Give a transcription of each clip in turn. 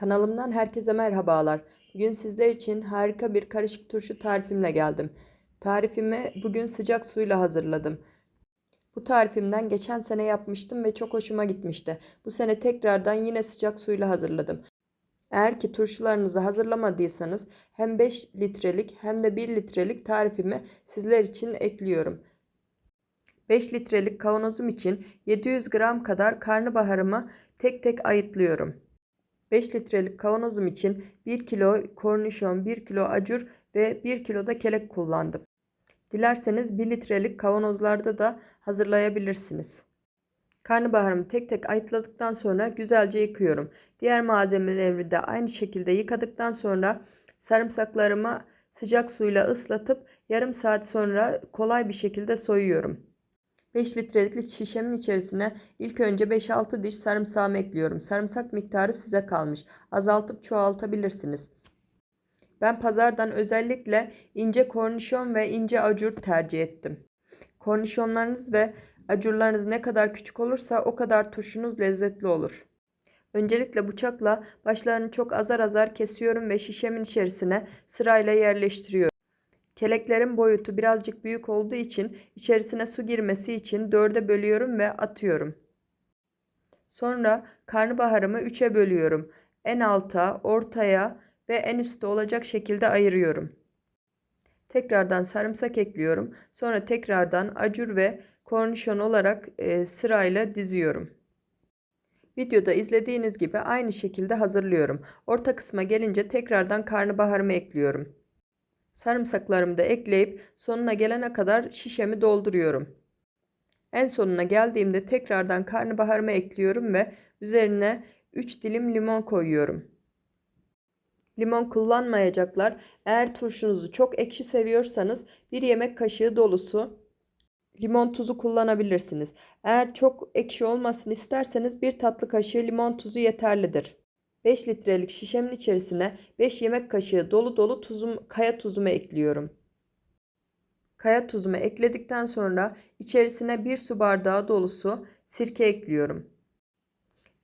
Kanalımdan herkese merhabalar. Bugün sizler için harika bir karışık turşu tarifimle geldim. Tarifimi bugün sıcak suyla hazırladım. Bu tarifimden geçen sene yapmıştım ve çok hoşuma gitmişti. Bu sene tekrardan yine sıcak suyla hazırladım. Eğer ki turşularınızı hazırlamadıysanız hem 5 litrelik hem de 1 litrelik tarifimi sizler için ekliyorum. 5 litrelik kavanozum için 700 gram kadar karnabaharımı tek tek ayıtlıyorum. 5 litrelik kavanozum için 1 kilo kornişon, 1 kilo acur ve 1 kilo da kelek kullandım. Dilerseniz 1 litrelik kavanozlarda da hazırlayabilirsiniz. Karnabaharımı tek tek ayıtladıktan sonra güzelce yıkıyorum. Diğer malzemelerimi de aynı şekilde yıkadıktan sonra sarımsaklarımı sıcak suyla ıslatıp yarım saat sonra kolay bir şekilde soyuyorum. 5 litrelik şişemin içerisine ilk önce 5-6 diş sarımsağımı ekliyorum. Sarımsak miktarı size kalmış. Azaltıp çoğaltabilirsiniz. Ben pazardan özellikle ince kornişon ve ince acur tercih ettim. Kornişonlarınız ve acurlarınız ne kadar küçük olursa o kadar turşunuz lezzetli olur. Öncelikle bıçakla başlarını çok azar azar kesiyorum ve şişemin içerisine sırayla yerleştiriyorum. Keleklerin boyutu birazcık büyük olduğu için içerisine su girmesi için dörde bölüyorum ve atıyorum. Sonra karnabaharımı üçe bölüyorum. En alta, ortaya ve en üstte olacak şekilde ayırıyorum. Tekrardan sarımsak ekliyorum. Sonra tekrardan acur ve kornişon olarak e, sırayla diziyorum. Videoda izlediğiniz gibi aynı şekilde hazırlıyorum. Orta kısma gelince tekrardan karnabaharımı ekliyorum. Sarımsaklarımı da ekleyip sonuna gelene kadar şişemi dolduruyorum. En sonuna geldiğimde tekrardan karnabaharımı ekliyorum ve üzerine 3 dilim limon koyuyorum. Limon kullanmayacaklar. Eğer turşunuzu çok ekşi seviyorsanız bir yemek kaşığı dolusu limon tuzu kullanabilirsiniz. Eğer çok ekşi olmasını isterseniz bir tatlı kaşığı limon tuzu yeterlidir. 5 litrelik şişemin içerisine 5 yemek kaşığı dolu dolu tuzum, kaya tuzumu ekliyorum. Kaya tuzumu ekledikten sonra içerisine 1 su bardağı dolusu sirke ekliyorum.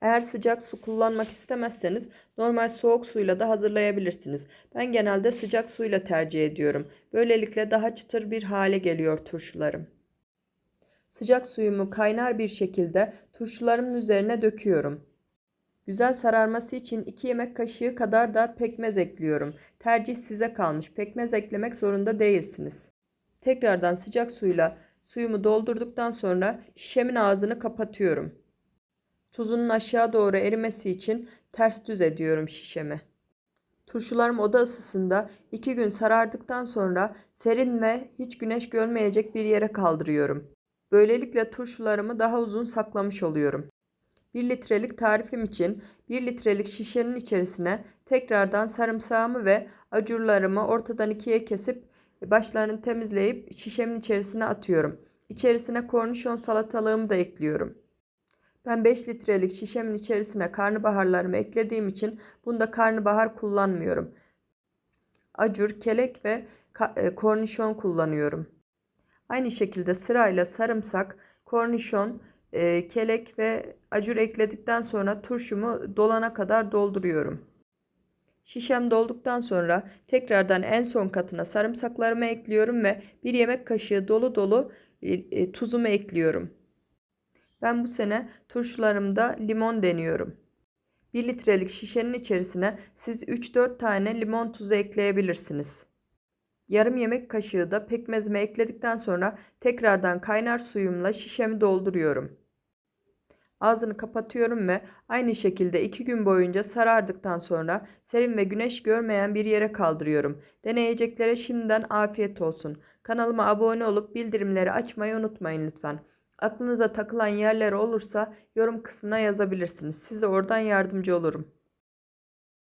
Eğer sıcak su kullanmak istemezseniz normal soğuk suyla da hazırlayabilirsiniz. Ben genelde sıcak suyla tercih ediyorum. Böylelikle daha çıtır bir hale geliyor turşularım. Sıcak suyumu kaynar bir şekilde turşularımın üzerine döküyorum. Güzel sararması için 2 yemek kaşığı kadar da pekmez ekliyorum. Tercih size kalmış. Pekmez eklemek zorunda değilsiniz. Tekrardan sıcak suyla suyumu doldurduktan sonra şişemin ağzını kapatıyorum. Tuzunun aşağı doğru erimesi için ters düz ediyorum şişemi. Turşularım oda ısısında 2 gün sarardıktan sonra serin ve hiç güneş görmeyecek bir yere kaldırıyorum. Böylelikle turşularımı daha uzun saklamış oluyorum. 1 litrelik tarifim için 1 litrelik şişenin içerisine tekrardan sarımsağımı ve acurlarımı ortadan ikiye kesip başlarını temizleyip şişemin içerisine atıyorum. İçerisine kornişon salatalığımı da ekliyorum. Ben 5 litrelik şişemin içerisine karnabaharlarımı eklediğim için bunda karnabahar kullanmıyorum. Acur, kelek ve e, kornişon kullanıyorum. Aynı şekilde sırayla sarımsak, kornişon, e, kelek ve acur ekledikten sonra turşumu dolana kadar dolduruyorum. Şişem dolduktan sonra tekrardan en son katına sarımsaklarımı ekliyorum ve bir yemek kaşığı dolu dolu e, e, tuzumu ekliyorum. Ben bu sene turşularımda limon deniyorum. 1 litrelik şişenin içerisine siz 3-4 tane limon tuzu ekleyebilirsiniz. Yarım yemek kaşığı da pekmezimi ekledikten sonra tekrardan kaynar suyumla şişemi dolduruyorum. Ağzını kapatıyorum ve aynı şekilde 2 gün boyunca sarardıktan sonra serin ve güneş görmeyen bir yere kaldırıyorum. Deneyeceklere şimdiden afiyet olsun. Kanalıma abone olup bildirimleri açmayı unutmayın lütfen. Aklınıza takılan yerler olursa yorum kısmına yazabilirsiniz. Size oradan yardımcı olurum.